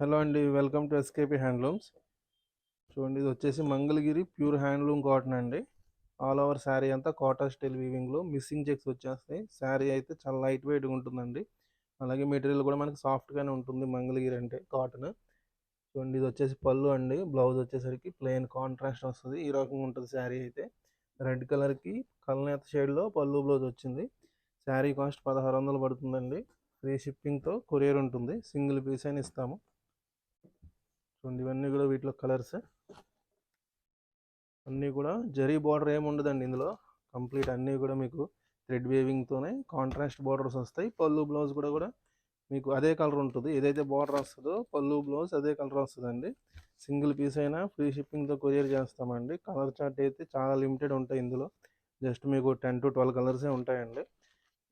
Hello అండి welcome to SKP handlooms చూడండి ఇది వచ్చేసి మంగళగిరి ప్యూర్ హ్యాండ్లూమ్ కాటన్ అండి. ఆల్ ఓవర్ శారీ అంతా కాటన్ స్టైల్ వీవింగ్లో మిస్సింగ్ చెక్స్ వచ్చేస్తాయి. శారీ అయితే చాలా లైట్ వెయిట్గా ఉంటుందండి. అలాగే మెటీరియల్ కూడా మనకి సాఫ్ట్గానే ఉంటుంది మంగళగిరి అంటే కాటన్. చూడండి ఇది వచ్చేసి పళ్ళు అండి. బ్లౌజ్ వచ్చేసరికి ప్లెయిన్ కాంట్రాస్ట్ వస్తుంది. ఈ రకంగా ఉంటుంది శారీ అయితే. రెడ్ కలర్కి కలనేత షేడ్లో పళ్ళు బ్లౌజ్ వచ్చింది. శారీ కాస్ట్ పదహారు వందలు పడుతుందండి. ఫ్రీ షిప్పింగ్తో కొరియర్ ఉంటుంది. సింగిల్ పీస్ అని ఇస్తాము. చూడండి ఇవన్నీ కూడా వీటిలో కలర్స్ అన్నీ కూడా జరీ బార్డర్ ఏముండదండి ఇందులో. కంప్లీట్ అన్నీ కూడా మీకు థ్రెడ్ వేవింగ్తోనే కాంట్రాస్ట్ బార్డర్స్ వస్తాయి. పళ్ళు బ్లౌజ్ కూడా కూడా మీకు అదే కలర్ ఉంటుంది. ఏదైతే బార్డర్ వస్తుందో పళ్ళు బ్లౌజ్ అదే కలర్ వస్తుందండి. సింగిల్ పీస్ అయినా ఫ్రీ షిప్పింగ్తో కొరియర్ చేస్తామండి. కలర్ చార్ట్ అయితే చాలా లిమిటెడ్ ఉంటాయి ఇందులో. జస్ట్ మీకు టెన్ టు ట్వెల్వ్ కలర్సే ఉంటాయండి.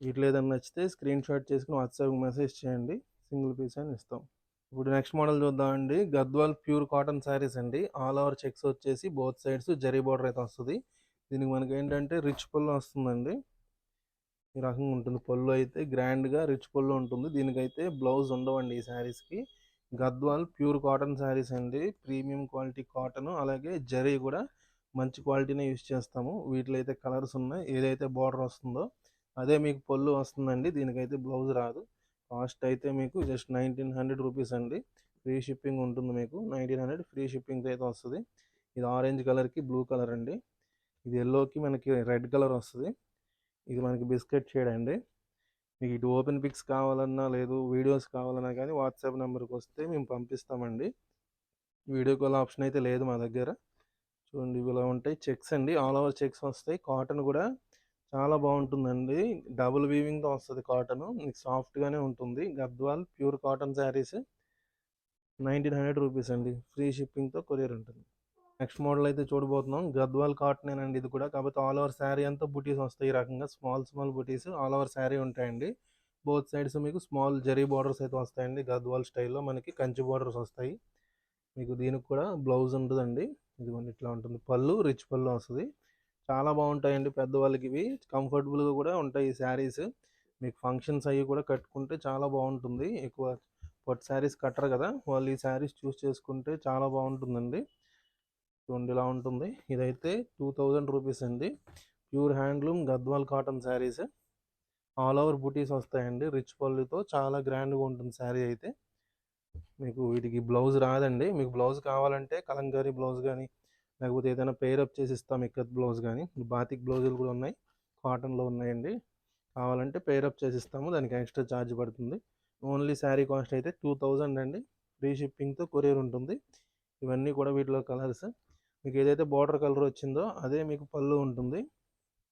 వీటిలో ఏదైనా నచ్చితే స్క్రీన్ షాట్ చేసుకుని వాట్సాప్ మెసేజ్ చేయండి. సింగిల్ పీస్ అని ఇస్తాం. ఇప్పుడు నెక్స్ట్ మోడల్ చూద్దామండి. గద్వాల్ ప్యూర్ కాటన్ శారీస్ అండి. ఆల్ ఓవర్ చెక్స్ వచ్చేసి బోత్ సైడ్స్ జరీ బార్డర్ అయితే వస్తుంది. దీనికి మనకి ఏంటంటే రిచ్ పళ్ళు వస్తుందండి. ఈ రకంగా ఉంటుంది. పళ్ళు అయితే గ్రాండ్గా రిచ్ పళ్ళు ఉంటుంది. దీనికైతే బ్లౌజ్ ఉండవండి ఈ శారీస్కి గద్వాల్ ప్యూర్ కాటన్ శారీస్ అండి. ప్రీమియం క్వాలిటీ కాటన్ అలాగే జరీ కూడా మంచి క్వాలిటీనే యూస్ చేస్తాము. వీటిలో అయితే కలర్స్ ఉన్నాయి. ఏదైతే బార్డర్ వస్తుందో అదే మీకు పళ్ళు వస్తుందండి. దీనికైతే బ్లౌజ్ రాదు. కాస్ట్ అయితే మీకు జస్ట్ నైన్టీన్ హండ్రెడ్ రూపీస్ అండి. ఫ్రీ షిప్పింగ్ ఉంటుంది మీకు. నైన్టీన్ హండ్రెడ్ ఫ్రీ షిప్పింగ్ అయితే వస్తుంది. ఇది ఆరెంజ్ కలర్కి బ్లూ కలర్ అండి. ఇది ఎల్లోకి మనకి రెడ్ కలర్ వస్తుంది. ఇది మనకి బిస్కెట్ షేడ్ అండి. మీకు ఇటు ఓపెన్ పిక్స్ కావాలన్నా లేదు వీడియోస్ కావాలన్నా కానీ వాట్సాప్ నెంబర్కి వస్తే మేము పంపిస్తామండి. వీడియో కాల్ ఆప్షన్ అయితే లేదు మా దగ్గర. చూడండి ఇలా ఉంటాయి. చెక్స్ అండి. ఆల్ ఓవర్ చెక్స్ వస్తాయి. కాటన్ కూడా చాలా బాగుంటుందండి. డబుల్ వీవింగ్తో వస్తుంది కాటన్. మీకు సాఫ్ట్గానే ఉంటుంది. Gadwal pure cotton saris nineteen hundred rupees అండి. ఫ్రీ షిప్పింగ్తో కొరియర్ ఉంటుంది. నెక్స్ట్ మోడల్ అయితే చూడబోతున్నాం. గద్వాల్ కాటన్ అండి ఇది కూడా. కాకపోతే ఆల్ ఓవర్ శారీ అంతా బుటీస్ వస్తాయి ఈ రకంగా. స్మాల్ స్మాల్ బుటీస్ ఆల్ ఓవర్ శారీ ఉంటాయండి. బోత్ సైడ్స్ మీకు స్మాల్ జరీ బార్డర్స్ అయితే వస్తాయండి. గద్వాల్ స్టైల్లో మనకి కంచి బార్డర్స్ వస్తాయి. మీకు దీనికి కూడా బ్లౌజ్ ఉంటుందండి. ఇదిగోండి ఇట్లా ఉంటుంది. పళ్ళు రిచ్ పళ్ళు వస్తుంది. చాలా బాగుంటాయండి పెద్దవాళ్ళకి ఇవి కంఫర్టబుల్గా కూడా ఉంటాయి ఈ శారీస్. మీకు ఫంక్షన్స్ అవి కూడా కట్టుకుంటే చాలా బాగుంటుంది. ఎక్కువ పట్టు శారీస్ కట్టరు కదా. వాళ్ళు ఈ శారీస్ చూస్ చేసుకుంటే చాలా బాగుంటుందండి. చూడండి ఇలా ఉంటుంది. ఇదైతే టూ థౌజండ్ రూపీస్ అండి. Pure handloom Gadwal cotton saris. All over బుటీస్ వస్తాయండి. రిచ్ పళ్ళుతో చాలా గ్రాండ్గా ఉంటుంది శారీ అయితే. మీకు వీటికి బ్లౌజ్ రాదండి. మీకు బ్లౌజ్ కావాలంటే కలంకారీ బ్లౌజ్ కానీ లేకపోతే ఏదైనా పేర్ అప్ చేసి ఇస్తాం ఇక్కత్ బ్లౌజ్ కానీ. బాతిక్ బ్లౌజులు కూడా ఉన్నాయి. కాటన్లో ఉన్నాయండి. కావాలంటే పేర్ అప్ చేసి ఇస్తాము. దానికి ఎక్స్ట్రా ఛార్జ్ పడుతుంది. ఓన్లీ శారీ కాస్ట్ అయితే టూ థౌజండ్ అండి. ఫ్రీ షిప్పింగ్తో కొరియర్ ఉంటుంది. ఇవన్నీ కూడా వీటిలో కలర్స్ మీకు ఏదైతే బార్డర్ కలర్ వచ్చిందో అదే మీకు పళ్ళు ఉంటుంది.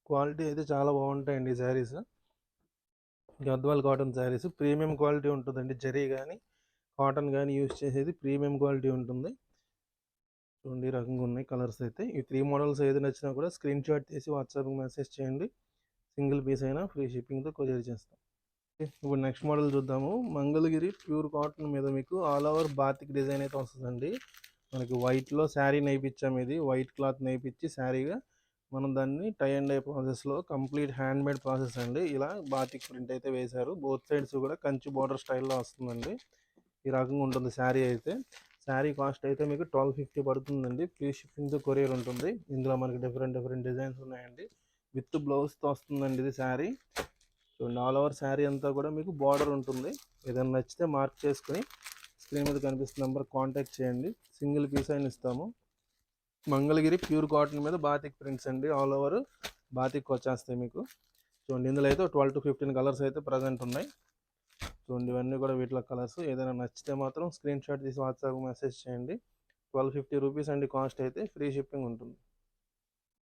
క్వాలిటీ అయితే చాలా బాగుంటాయండి saris Gadwal cotton saris premium quality ఉంటుందండి. జరీ కానీ కాటన్ కానీ యూస్ చేసేది ప్రీమియం క్వాలిటీ ఉంటుంది. చూడండి ఈ రకంగా ఉన్నాయి కలర్స్ అయితే. ఈ త్రీ మోడల్స్ ఏది నచ్చినా కూడా స్క్రీన్ షాట్ తీసి వాట్సాప్కి మెసేజ్ చేయండి. సింగిల్ పీస్ అయినా ఫ్రీ షిప్పింగ్తో కొరియర్ చేస్తాం. ఇప్పుడు నెక్స్ట్ మోడల్ చూద్దాము. మంగళగిరి ప్యూర్ కాటన్ మీద మీకు ఆల్ ఓవర్ బాతిక్ డిజైన్ అయితే వస్తుందండి. మనకి వైట్లో శారీ నేయించాము ఇది. వైట్ క్లాత్ నేయించి శారీగా మనం దాన్ని టై అండ్ డై ప్రాసెస్లో కంప్లీట్ హ్యాండ్ మేడ్ ప్రాసెస్ అండి. ఇలా బాతిక్ ప్రింట్ అయితే వేశారు. బోత్ సైడ్స్ కూడా కంచి బార్డర్ స్టైల్లో వస్తుందండి. ఈ రకంగా ఉంటుంది శారీ అయితే. శారీ కాస్ట్ అయితే మీకు ట్వెల్వ్ ఫిఫ్టీ పడుతుందండి. ఫ్రీ షిప్పింగ్తో కొరియర్ ఉంటుంది. ఇందులో మనకి డిఫరెంట్ డిఫరెంట్ డిజైన్స్ ఉన్నాయండి. విత్ బ్లౌజ్తో వస్తుందండి ఇది శారీ. చూడండి ఆల్ ఓవర్ శారీ అంతా కూడా మీకు బార్డర్ ఉంటుంది. ఏదైనా నచ్చితే మార్క్ చేసుకుని స్క్రీన్ మీద కనిపిస్తున్న నెంబర్ కాంటాక్ట్ చేయండి. సింగిల్ పీస్ అయిన ఇస్తాము. మంగళగిరి ప్యూర్ కాటన్ మీద బాతిక్ ప్రింట్స్ అండి. ఆల్ ఓవర్ బాతిక్ వచ్చేస్తాయి మీకు. చూడండి ఇందులో అయితే ట్వెల్వ్ టు ఫిఫ్టీన్ కలర్స్ అయితే ప్రజెంట్ ఉన్నాయి. చూడండి ఇవన్నీ కూడా వీటిలో కలర్స్. ఏదైనా నచ్చితే మాత్రం స్క్రీన్ షాట్ తీసి వాట్సాప్ మెసేజ్ చేయండి. ట్వెల్వ్ ఫిఫ్టీ రూపీస్ అండి కాస్ట్ అయితే ఫ్రీ షిప్పింగ్ ఉంటుంది.